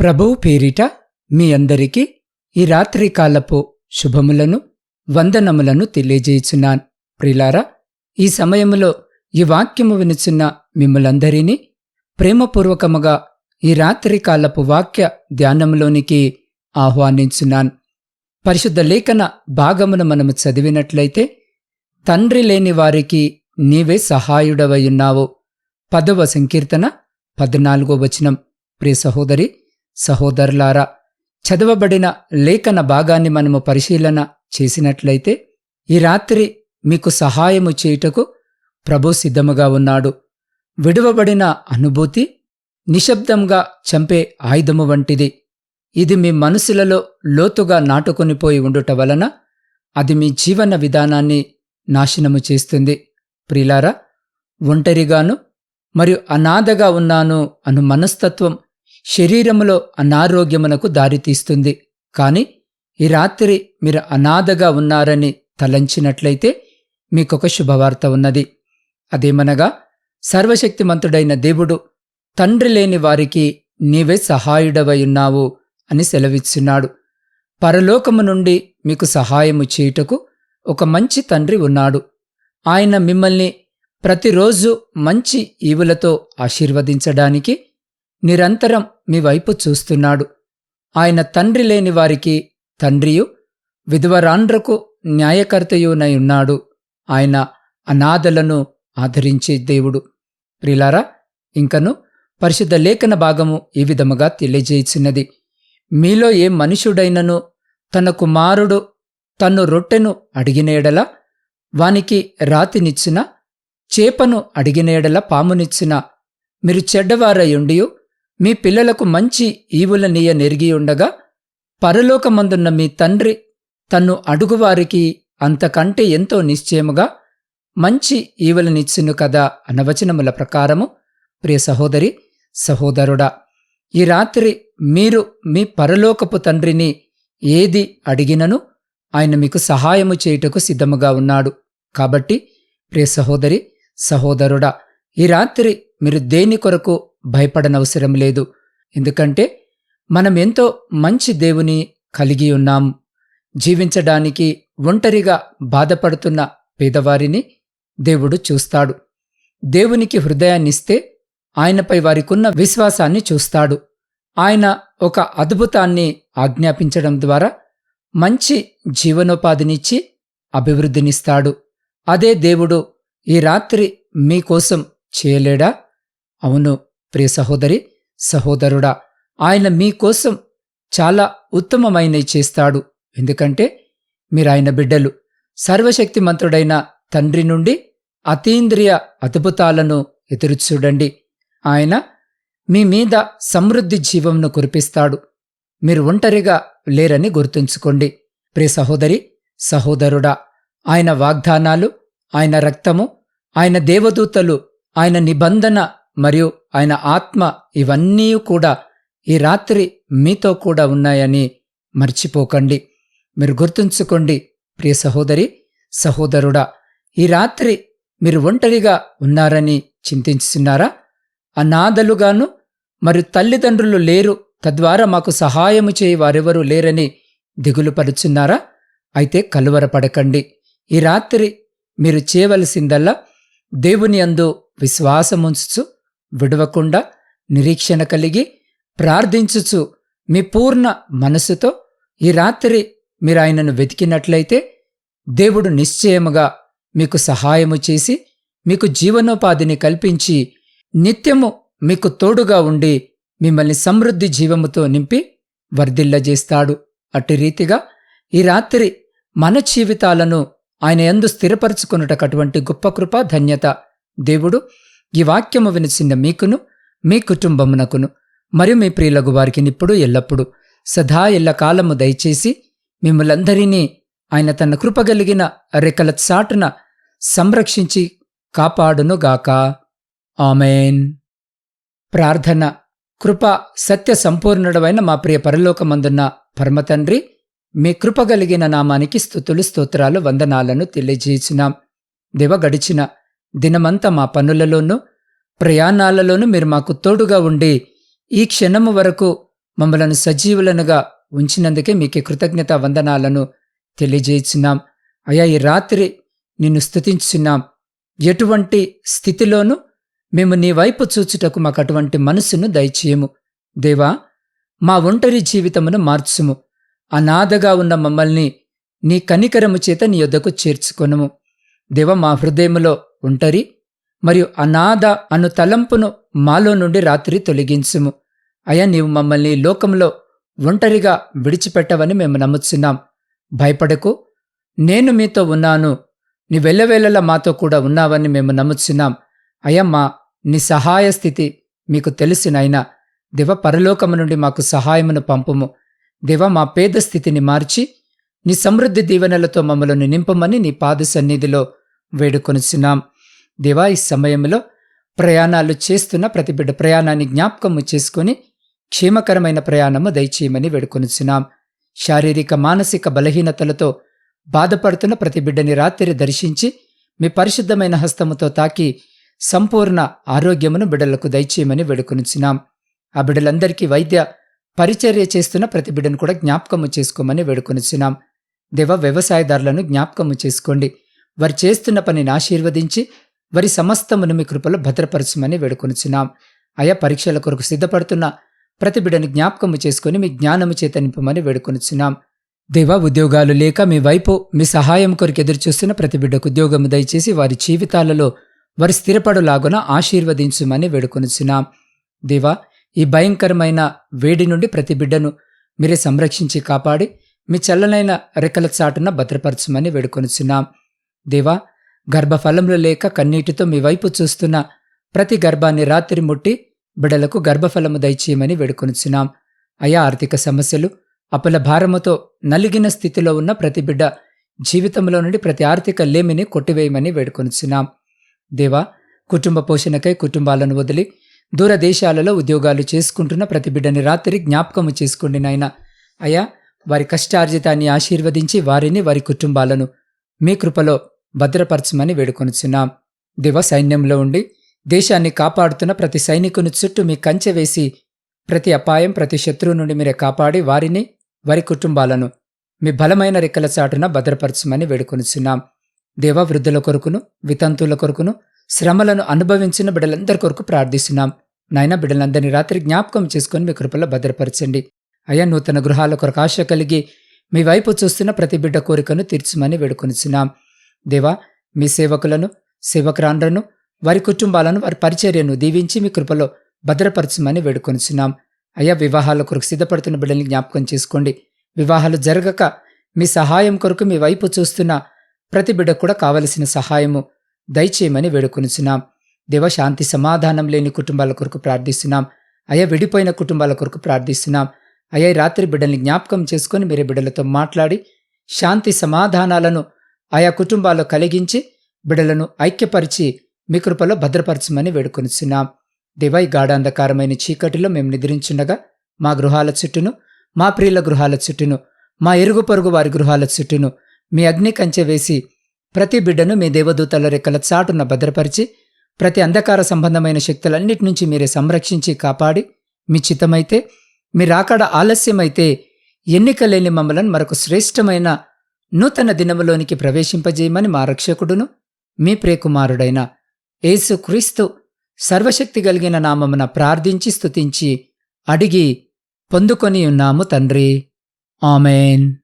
ప్రభువు పేరిట మీ అందరికీ ఈ రాత్రికాలపు శుభములను వందనములను తెలియజేయుచున్నాను. ప్రిలారా ఈ సమయములో ఈ వాక్యము వినుచున్న మిమ్మలందరినీ ప్రేమపూర్వకముగా ఈ రాత్రికాలపు వాక్య ధ్యానములోనికి ఆహ్వానించున్నాను. పరిశుద్ధ లేఖన భాగమును మనము చదివినట్లయితే తండ్రి లేని వారికి నీవే సహాయుడవయున్నావు పదవ సంకీర్తన పద్నాలుగో వచనం. ప్రియ సహోదరి సహోదరులారా చదవబడిన లేఖన భాగాన్ని మనము పరిశీలన చేసినట్లయితే ఈ రాత్రి మీకు సహాయము చేయుటకు ప్రభు సిద్ధముగా ఉన్నాడు. విడువబడిన అనుభూతి నిశ్శబ్దంగా చంపే ఆయుధము వంటిది. ఇది మీ మనసులలో లోతుగా నాటుకొనిపోయి ఉండుట వలన అది మీ జీవన విధానాన్ని నాశనము చేస్తుంది. ప్రిలారా ఒంటరిగాను మరియు అనాథగా ఉన్నాను అను మనస్తత్వం శరీరములో అనారోగ్యమునకు దారితీస్తుంది. కాని ఈ రాత్రి మీరు అనాథగా ఉన్నారని తలంచినట్లయితే మీకొక శుభవార్త ఉన్నది. అదేమనగా సర్వశక్తిమంతుడైన దేవుడు తండ్రి లేని వారికి నీవే సహాయుడవై ఉన్నావు అని సెలవిచ్చున్నాడు. పరలోకము నుండి మీకు సహాయము చేయుటకు ఒక మంచి తండ్రి ఉన్నాడు. ఆయన మిమ్మల్ని ప్రతిరోజు మంచి ఈవులతో ఆశీర్వదించడానికి నిరంతరం మీ వైపు చూస్తున్నాడు. ఆయన తండ్రి లేని వారికి తండ్రియు విధవరాండ్రకు న్యాయకర్తయునై ఉన్నాడు. ఆయన అనాథలను ఆదరించే దేవుడు. ప్రిలారా ఇంకను పరిశుద్ధ లేఖన భాగము ఈ విధముగా తెలియజేయుచున్నది. మీలో ఏ మనుషుడైనను తన కుమారుడు తను రొట్టెను అడిగినేడల వానికి రాతినిచ్చిన చేపను అడిగినేడల పామునిచ్చిన మీరు చెడ్డవారయుండియు మీ పిల్లలకు మంచి ఈవులనీయ నెరిగియుండగా పరలోకమందున్న మీ తండ్రి తన్ను అడుగువారికి అంతకంటే ఎంతో నిశ్చయముగా మంచి ఈవులనిచ్చును కదా అనవచనముల ప్రకారము ప్రియ సహోదరి సహోదరుడా ఈ రాత్రి మీరు మీ పరలోకపు తండ్రిని ఏది అడిగినను ఆయన మీకు సహాయము చేయుటకు సిద్ధముగా ఉన్నాడు. కాబట్టి ప్రియ సహోదరి సహోదరుడా ఈ రాత్రి మీరు దేని కొరకు భయపడనవసరం లేదు. ఎందుకంటే మనం ఎంతో మంచి దేవుని కలిగి ఉన్నాం. జీవించడానికి ఒంటరిగా బాధపడుతున్న పేదవారిని దేవుడు చూస్తాడు. దేవునికి హృదయాన్నిస్తే ఆయనపై వారికున్న విశ్వాసాన్ని చూస్తాడు. ఆయన ఒక అద్భుతాన్ని ఆజ్ఞాపించడం ద్వారా మంచి జీవనోపాధినిచ్చి అభివృద్ధినిస్తాడు. అదే దేవుడు ఈ రాత్రి మీకోసం చేయలేడా? అవును ప్రియ సహోదరి సహోదరుడా ఆయన మీకోసం చాలా ఉత్తమమైనవి చేస్తాడు. ఎందుకంటే మీరు ఆయన బిడ్డలు. సర్వశక్తిమంతుడైన తండ్రి నుండి అతీంద్రియ అద్భుతాలను ఎదురుచూడండి ఆయన మీ మీద సమృద్ధి జీవంను కురిపిస్తాడు. మీరు ఒంటరిగా లేరని గుర్తుంచుకోండి. ప్రియ సహోదరి సహోదరుడా ఆయన వాగ్దానాలు ఆయన రక్తము ఆయన దేవదూతలు ఆయన నిబంధన మరియు ఆయన ఆత్మ ఇవన్నీ కూడా ఈ రాత్రి మీతో కూడా ఉన్నాయని మర్చిపోకండి. మీరు గుర్తుంచుకోండి ప్రియ సహోదరి సహోదరుడా ఈ రాత్రి మీరు ఒంటరిగా ఉన్నారని చింతించున్నారా? అనాథలుగాను మరియు తల్లిదండ్రులు లేరు తద్వారా మాకు సహాయము చేయి వారెవరూ లేరని దిగులు పరుచున్నారా అయితే కలువరపడకండి. ఈ రాత్రి మీరు చేయవలసిందల్లా దేవుని అందు విశ్వాసముంచుచు విడవకుండా నిరీక్షణ కలిగి ప్రార్థించుచు మీ పూర్ణ మనసుతో ఈ రాత్రి మీరు ఆయనను వెతికినట్లయితే దేవుడు నిశ్చయముగా మీకు సహాయము చేసి మీకు జీవనోపాధిని కల్పించి నిత్యము మీకు తోడుగా ఉండి మిమ్మల్ని సమృద్ధి జీవముతో నింపి వర్ధిల్లజేస్తాడు. అట్టి రీతిగా ఈ రాత్రి మన జీవితాలను ఆయన ఎందు స్థిరపరచుకున్నటటువంటి గొప్ప కృప ధన్యత దేవుడు ఈ వాక్యము వినిచిన మీకును మీ కుటుంబమునకును మరియు మీ ప్రియులకు వారికి నిప్పుడు ఎల్లప్పుడు సదా ఎల్ల కాలము దయచేసి మిమ్మలందరినీ ఆయన తన కృపగలిగిన రెక్కల చాటున సంరక్షించి కాపాడునుగాక. ఆమెన్. ప్రార్థన కృప సత్య సంపూర్ణుడమైన మా ప్రియ పరలోకమందున్న పరమతండ్రి మీ కృపగలిగిన నామానికి స్థుతులు స్తోత్రాలు వందనాలను తెలియజేసినాం. దివ గడిచిన దినమంతా మా పనులలోనూ ప్రయాణాలలోనూ మీరు మాకు తోడుగా ఉండి ఈ క్షణము వరకు మమ్మలను సజీవులనుగా ఉంచినందుకే మీకు కృతజ్ఞత వందనాలను తెలియజేస్తున్నాం. అయా ఈ రాత్రి నిన్ను స్థుతించున్నాం ఎటువంటి స్థితిలోనూ మేము నీ వైపు చూచుటకు మాకు అటువంటి మనసును దయచేయము. దేవా మా ఒంటరి జీవితమును మార్చుము. అనాథగా ఉన్న మమ్మల్ని నీ కనికరము చేత నీ యొద్దకు చేర్చుకొనుము. దేవ మా హృదయములో ఒంటరి మరియు అనాథ అను తలంపును మాలో నుండి రాత్రి తొలగించుము. అయ్యా నీవు మమ్మల్ని లోకంలో ఒంటరిగా విడిచిపెట్టవని మేము నమ్ముచున్నాం. భయపడకు నేను మీతో ఉన్నాను. నీ వెళ్ళవేళలా మాతో కూడా ఉన్నావని మేము నమ్ముచున్నాం. అయ్యా మా నీ సహాయ స్థితి మీకు తెలిసినైనా దివ పరలోకము నుండి మాకు సహాయమును పంపుము. దివ మా పేద స్థితిని మార్చి నీ సమృద్ధి దీవెనలతో మమ్మల్ని నింపమని నీ పాద సన్నిధిలో వేడుకొనిచున్నాం. దివా ఈ సమయంలో ప్రయాణాలు చేస్తున్న ప్రతి బిడ్డ ప్రయాణాన్ని జ్ఞాపకము చేసుకొని క్షేమకరమైన ప్రయాణము దయచేయమని వేడుకొనుచున్నాం. శారీరక మానసిక బలహీనతలతో బాధపడుతున్న ప్రతి బిడ్డని రాత్రి దర్శించి మీ పరిశుద్ధమైన హస్తముతో తాకి సంపూర్ణ ఆరోగ్యమును బిడ్డలకు దయచేయమని వేడుకొనిచున్నాం. ఆ బిడ్డలందరికీ వైద్య పరిచర్య చేస్తున్న ప్రతి బిడ్డను కూడా జ్ఞాపకము చేసుకోమని వేడుకొనిచున్నాం. దేవ వ్యవసాయదారులను జ్ఞాపకము చేసుకోండి. వారు చేస్తున్న పనిని ఆశీర్వదించి వారి సమస్తమును మీ కృపలో భద్రపరచమని వేడుకొనుచున్నాం. ఆయా పరీక్షల కొరకు సిద్ధపడుతున్న ప్రతి బిడ్డను జ్ఞాపకము చేసుకుని మీ జ్ఞానము చేతనింపమని వేడుకొనుచున్నాం. దేవా ఉద్యోగాలు లేక మీ వైపు మీ సహాయం కొరకు ఎదురుచూస్తున్న ప్రతి బిడ్డకు ఉద్యోగము దయచేసి వారి జీవితాలలో వారి స్థిరపడులాగున ఆశీర్వదించుమని వేడుకొనుచున్నాం. దేవా ఈ భయంకరమైన వేడి నుండి ప్రతి బిడ్డను మీరే సంరక్షించి కాపాడి మీ చల్లనైన రెక్కల చాటున భద్రపరచమని వేడుకొనిచున్నాం. దేవా గర్భఫలములు లేక కన్నీటితో మీ వైపు చూస్తున్న ప్రతి గర్భాన్ని రాత్రి ముట్టి బిడలకు గర్భఫలము దయచేయమని వేడుకొనుచున్నాం. అయా ఆర్థిక సమస్యలు అప్పుల భారముతో నలిగిన స్థితిలో ఉన్న ప్రతి బిడ్డ జీవితంలో నుండి ప్రతి ఆర్థిక లేమిని కొట్టివేయమని వేడుకొనుచున్నాం. దేవా కుటుంబ పోషణకై కుటుంబాలను వదిలి దూరదేశాలలో ఉద్యోగాలు చేసుకుంటున్న ప్రతి బిడ్డని రాత్రి జ్ఞాపకము చేసుకోండి నాయన. అయా వారి కష్టార్జితాన్ని ఆశీర్వదించి వారిని వారి కుటుంబాలను మీ కృపలో భద్రపరచమని వేడుకొనిచున్నాం. దివ సైన్యంలో ఉండి దేశాన్ని కాపాడుతున్న ప్రతి సైనికుని చుట్టూ మీ కంచె వేసి ప్రతి అపాయం ప్రతి శత్రువు నుండి మీరే కాపాడి వారిని వారి కుటుంబాలను మీ బలమైన రెక్కల చాటున భద్రపరచమని వేడుకొనిచున్నాం. దేవ వృద్ధుల కొరకును వితంతువుల కొరకును శ్రమలను అనుభవించిన బిడ్డలందరి కొరకు ప్రార్థిస్తున్నాం. నాయన బిడ్డలందరినీ రాత్రి జ్ఞాపకం చేసుకుని మీ కృపలో భద్రపరచండి. అయ్యా నూతన గృహాల కొరకు ఆశ కలిగి మీ వైపు చూస్తున్న ప్రతి బిడ్డ కోరికను తీర్చమని వేడుకొనిచున్నాం. దేవా మీ సేవకులను సేవకురాండ్రను వారి కుటుంబాలను వారి పరిచర్యను దీవించి మీ కృపలో భద్రపరచమని వేడుకొనిచున్నాం. అయ్యా వివాహాల కొరకు సిద్ధపడుతున్న బిడ్డల్ని జ్ఞాపకం చేసుకోండి. వివాహాలు జరగక మీ సహాయం కొరకు మీ వైపు చూస్తున్న ప్రతి బిడ్డ కూడా కావలసిన సహాయము దయచేయమని వేడుకొనిచున్నాం. దేవ శాంతి సమాధానం లేని కుటుంబాల కొరకు ప్రార్థిస్తున్నాం. అయ్యా విడిపోయిన కుటుంబాల కొరకు ప్రార్థిస్తున్నాం. అయ్యా రాత్రి బిడ్డల్ని జ్ఞాపకం చేసుకొని మీరు బిడ్డలతో మాట్లాడి శాంతి సమాధానాలను ఆయా కుటుంబాల్లో కలిగించి బిడ్డలను ఐక్యపరిచి మీ కృపలో భద్రపరచమని వేడుకొనిచున్నాం. దివై గాఢాంధకారమైన చీకటిలో మేము నిద్రించుండగా మా గృహాల చుట్టూను మా ప్రియుల గృహాల చుట్టూను మా ఎరుగు పొరుగు వారి గృహాల చుట్టూను మీ అగ్ని కంచె వేసి ప్రతి బిడ్డను మీ దేవదూతల రెక్కల చాటున భద్రపరిచి ప్రతి అంధకార సంబంధమైన శక్తులన్నిటి నుంచి మీరే సంరక్షించి కాపాడి మీ చిత్తమైతే మీ రాకడ ఆలస్యమైతే ఎన్నికలేని మమ్మలను మరొక శ్రేష్టమైన నూతన దినములోనికి ప్రవేశింపజేయమని మా రక్షకుడును మీ ప్రియకుమారుడైన యేసుక్రీస్తు సర్వశక్తి కలిగిన నామమున ప్రార్థించి స్తుతించి అడిగి పొందుకొని ఉన్నాము తండ్రి. ఆమెన్.